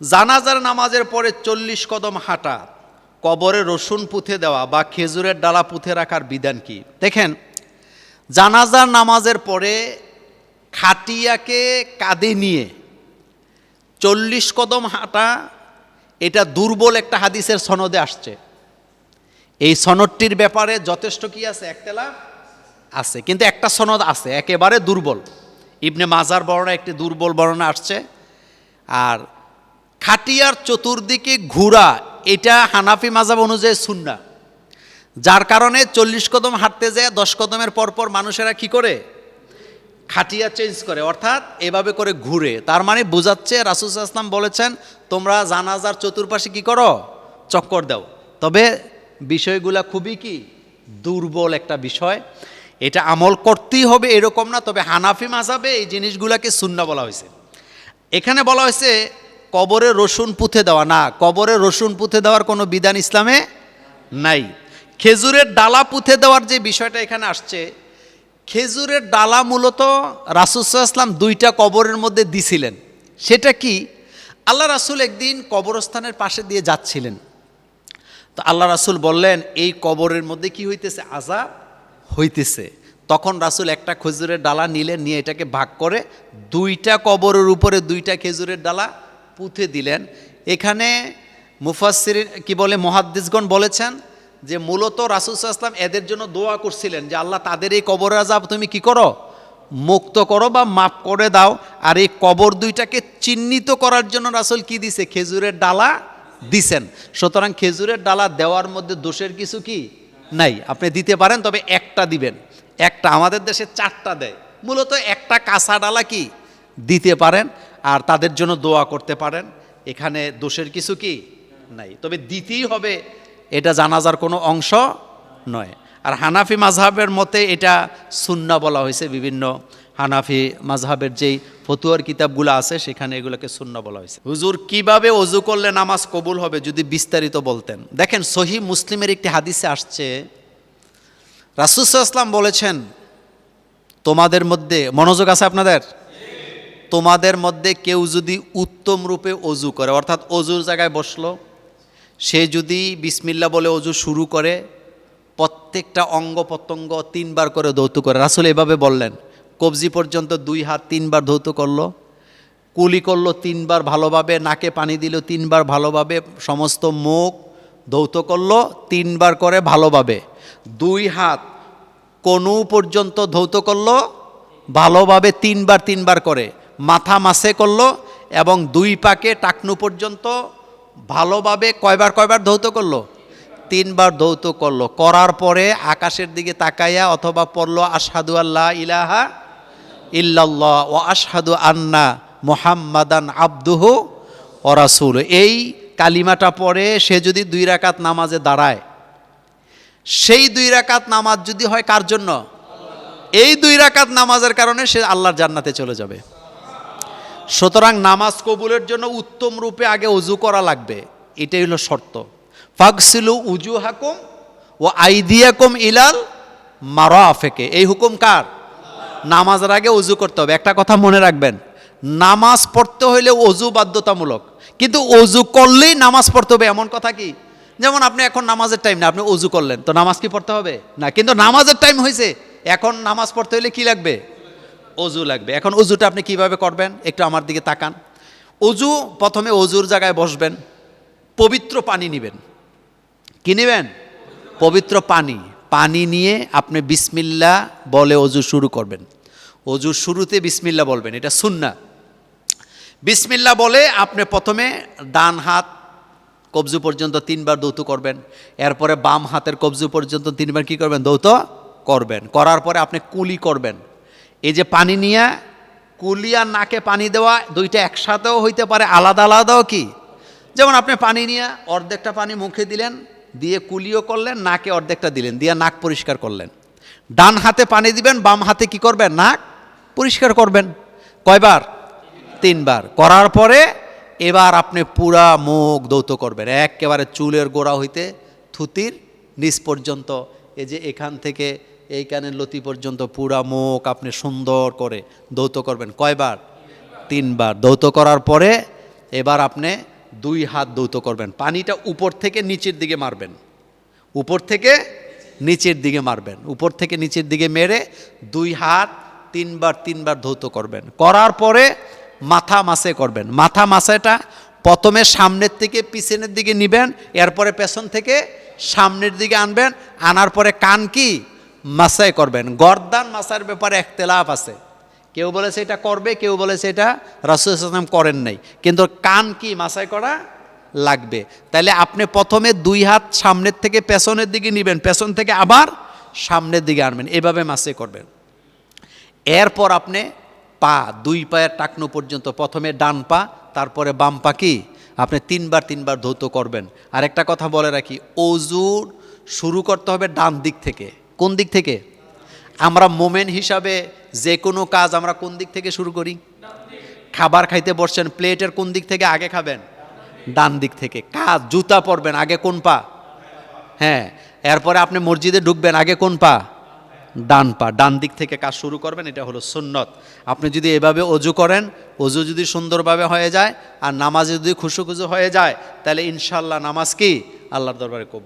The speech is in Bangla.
জানাজার নামাজের পরে চল্লিশ কদম হাঁটা, কবরে রসুন পুঁথে দেওয়া বা খেজুরের ডালা পুঁথে রাখার বিধান কি? দেখেন, জানাজার নামাজের পরে খাটিয়াকে কাঁধে নিয়ে চল্লিশ কদম হাঁটা, এটা দুর্বল একটা হাদিসের সনদে আসছে। এই সনদটির ব্যাপারে যথেষ্ট কি আছে? একতেলা আছে, কিন্তু একটা সনদ আছে, একেবারে দুর্বল। ইবনে মাজার বর্ণনা একটি দুর্বল বর্ণনা আসছে। আর খাটিয়ার চতুর্দিকে ঘোরা, এটা হানাফি মাজাব অনুযায়ী সুন্না। যার কারণে চল্লিশ কদম হাঁটতে যায়, দশ কদমের পরপর মানুষেরা কি করে? খাটিয়া চেঞ্জ করে, অর্থাৎ এভাবে করে ঘুরে। তার মানে বোঝাচ্ছে রাসুস আসলাম বলেছেন, তোমরা জানাজার চতুর্পাশে কি করো? চক্কর দাও। তবে বিষয়গুলা খুবই কি? দুর্বল একটা বিষয়। এটা আমল করতেই হবে এরকম না, তবে হানাফি মাজাবে এই জিনিসগুলাকে শূন্য বলা হয়েছে। এখানে বলা হয়েছে কবরে রসুন পুঁথে দেওয়া। না, কবরে রসুন পুঁথে দেওয়ার কোনো বিধান ইসলামে নাই। খেজুরের ডালা পুঁথে দেওয়ার যে বিষয়টা এখানে আসছে, খেজুরের ডালা মূলত রাসুসাল্লাম দুইটা কবরের মধ্যে দিছিলেন। সেটা কি? আল্লাহ রাসুল একদিন কবরস্থানের পাশে দিয়ে যাচ্ছিলেন। তো আল্লাহ রাসুল বললেন, এই কবরের মধ্যে কি হইতেছে? আজাব হইতেছে। তখন রাসুল একটা খেজুরের ডালা নিলেন, নিয়ে এটাকে ভাগ করে দুইটা কবরের উপরে দুইটা খেজুরের ডালা পুঁথে দিলেন। এখানে মুফাসির কি বলে, মহাদ্দিসগণ বলেছেন যে মূলত রাসুল আসলাম এদের জন্য দোয়া করছিলেন যে, আল্লাহ তাদের এই কবর আজাব তুমি কি করো? মুক্ত করো বা মাফ করে দাও। আর এই কবর দুইটাকে চিহ্নিত করার জন্য রাসুল কি দিছে? খেজুরের ডালা দিছেন। সুতরাং খেজুরের ডালা দেওয়ার মধ্যে দোষের কিছু কি নাই। আপনি দিতে পারেন, তবে একটা দিবেন। একটা আমাদের দেশে চারটা দেয়। মূলত একটা কাঁচা ডালা কি? দিতে পারেন। আর তাদের জন্য দোয়া করতে পারেন। এখানে দোষের কিছু কি? নাই। তবে দিতেই হবে, এটা জানাজার কোনো অংশ নয়। আর হানাফি মাঝহাবের মতে এটা সুন্না বলা হয়েছে বিভিন্ন হানাফি মাঝহাবের যেই ফতুয়ার কিতাবগুলো আছে, সেখানে এগুলোকে শূন্য বলা হয়েছে। হুজুর, কীভাবে অজু করলে নামাজ কবুল হবে যদি বিস্তারিত বলতেন? দেখেন সহি মুসলিমের একটি হাদিসে আসছে রাসুসাল্লাম বলেছেন, তোমাদের মধ্যে মনোযোগ আছে আপনাদের? তোমাদের মধ্যে কেউ যদি উত্তম রূপে অজু করে, অর্থাৎ অজুর জায়গায় বসল, সে যদি বিসমিল্লা বলে অজু শুরু করে, প্রত্যেকটা অঙ্গ প্রত্যঙ্গ তিনবার করে ধৌত করে। রাসুল এভাবে বললেন, কবজি পর্যন্ত দুই হাত তিনবার ধৌত করল, কুলি করল তিনবার ভালোভাবে, নাকে পানি দিল তিনবার ভালোভাবে, সমস্ত মুখ ধৌত করল তিনবার করে ভালোভাবে। দুই হাত কনু পর্যন্ত ধৌত করল, ভালোভাবে তিনবার তিনবার করে। মাথা মাসে করল এবং দুই পাকে টাকনু পর্যন্ত ভালোভাবে কয়বার কয়বার ধৌত করল? তিনবার ধৌত করল। করার পরে আকাশের দিকে তাকাইয়া অথবা পড়ল আসাদু আল্লাহ ইলাহা ইল্লাল্লাহ ও আশহাদু আন্না মোহাম্মাদান আব্দুহু ও রাসুল এই কালিমাটা পড়ে সে যদি দুই রাকাত নামাজে দাঁড়ায়, সেই দুই রাকাত নামাজ যদি হয় কার জন্য? এই দুই রাকাত নামাজের কারণে সে আল্লাহর জান্নাতে চলে যাবে। সুতরাং নামাজ কবুলের জন্য উত্তম রূপে আগে অজু করা লাগবে। এটাই হলো শর্ত। ফাকসিলু উজু হাকুম ও আইদিয়াকুম ইলাল মারাফেকে। এই হুকুম কার? নামাজের আগে অজু করতে হবে। একটা কথা মনে রাখবেন, নামাজ পড়তে হইলে অজু বাধ্যতামূলক। কিন্তু অজু করলেই নামাজ পড়তে হবে, এমন কথা কি? যেমন আপনি এখন নামাজের টাইম না আপনি অজু করলেন। তো নামাজ কি পড়তে হবে? না, কিন্তু নামাজের টাইম হয়েছে এখন নামাজ পড়তে হলে কি লাগবে? অজু লাগবে। এখন অজুটা আপনি কীভাবে করবেন? একটু আমার দিকে তাকান। অজু প্রথমে অজুর জায়গায় বসবেন, পবিত্র পানি নেবেন। কি নেবেন? পবিত্র পানি। পানি নিয়ে আপনি বিসমিল্লা বলে অজু শুরু করবেন। অজু শুরুতে বিসমিল্লা বলবেন, এটা সুন্না বিসমিল্লা বলে আপনি প্রথমে ডান হাত কবজু পর্যন্ত তিনবার দৌত করবেন। এরপরে বাম হাতের কবজু পর্যন্ত তিনবার কি করবেন? দৌত করবেন। করার পরে আপনি কুলি করবেন। এই যে পানি নিয়ে কুলি আর নাকে পানি দেওয়া দুইটা একসাথেও হইতে পারে, আলাদা আলাদাও কি? যেমন আপনি পানি নিয়ে অর্ধেকটা পানি মুখে দিলেন, দিয়ে কুলিও করলেন, নাকে অর্ধেকটা দিলেন, দিয়ে নাক পরিষ্কার করলেন। ডান হাতে পানি দিবেন, বাম হাতে কি করবেন? নাক পরিষ্কার করবেন। কয়বার? তিনবার। করার পরে এবার আপনি পুরা মুখ দৌত করবেন, একেবারে চুলের গোড়া হইতে থুতির নিচ পর্যন্ত। এই যে এখান থেকে এই কানের লতি পর্যন্ত পুরা মুখ আপনি সুন্দর করে দৌত করবেন। কয়বার? তিনবার। দৌত করার পরে এবার আপনি দুই হাত দৌত করবেন। পানিটা উপর থেকে নিচের দিকে মারবেন। উপর থেকে নিচের দিকে মারবেন। উপর থেকে নিচের দিকে মেরে দুই হাত তিনবার তিনবার ধৌত করবেন। করার পরে মাথা মাসে করবেন। মাথা মাসাটা প্রথমে সামনের থেকে পিছনের দিকে নিবেন, এরপরে পেছন থেকে সামনের দিকে আনবেন। আনার পরে কান কি? মাসায় করবেন। গর্দান মাসার ব্যাপারে একতেলাফ আছে। কেউ বলেছে এটা করবে, কেউ বলেছে এটা ইসলাম করেন নাই। কিন্তু কান কি মাসায় করা লাগবে। তাহলে আপনি প্রথমে দুই হাত সামনের থেকে পেছনের দিকে নেবেন, পেছন থেকে আবার সামনের দিকে আনবেন। এভাবে মাসে করবেন। এরপর আপনি পা, দুই পায়ের টাকনো পর্যন্ত, প্রথমে ডান পা, তারপরে বাম পা কি? আপনি তিনবার তিনবার ধৌত করবেন। আর একটা কথা বলে রাখি, অজুর শুরু করতে হবে ডান দিক থেকে। কোন দিক থেকে? আমরা মোমেন হিসাবে যে কোনো কাজ আমরা কোন দিক থেকে শুরু করি? খাবার খাইতে বসছেন, প্লেটের কোন দিক থেকে আগে খাবেন? ডান দিক থেকে। কাজ, জুতা পরবেন, আগে কোন পা? হ্যাঁ এরপরে আপনি মসজিদে ঢুকবেন, আগে কোন পা? ডান পা। ডান দিক থেকে কাজ শুরু করবেন, এটা হলো সুন্নত। আপনি যদি এভাবে অজু করেন, অজু যদি সুন্দরভাবে হয়ে যায়, আর নামাজে যদি খুশু খুশু হয়ে যায়, তাহলে ইনশাল্লাহ নামাজ কি? আল্লাহর দরবারে কবুল।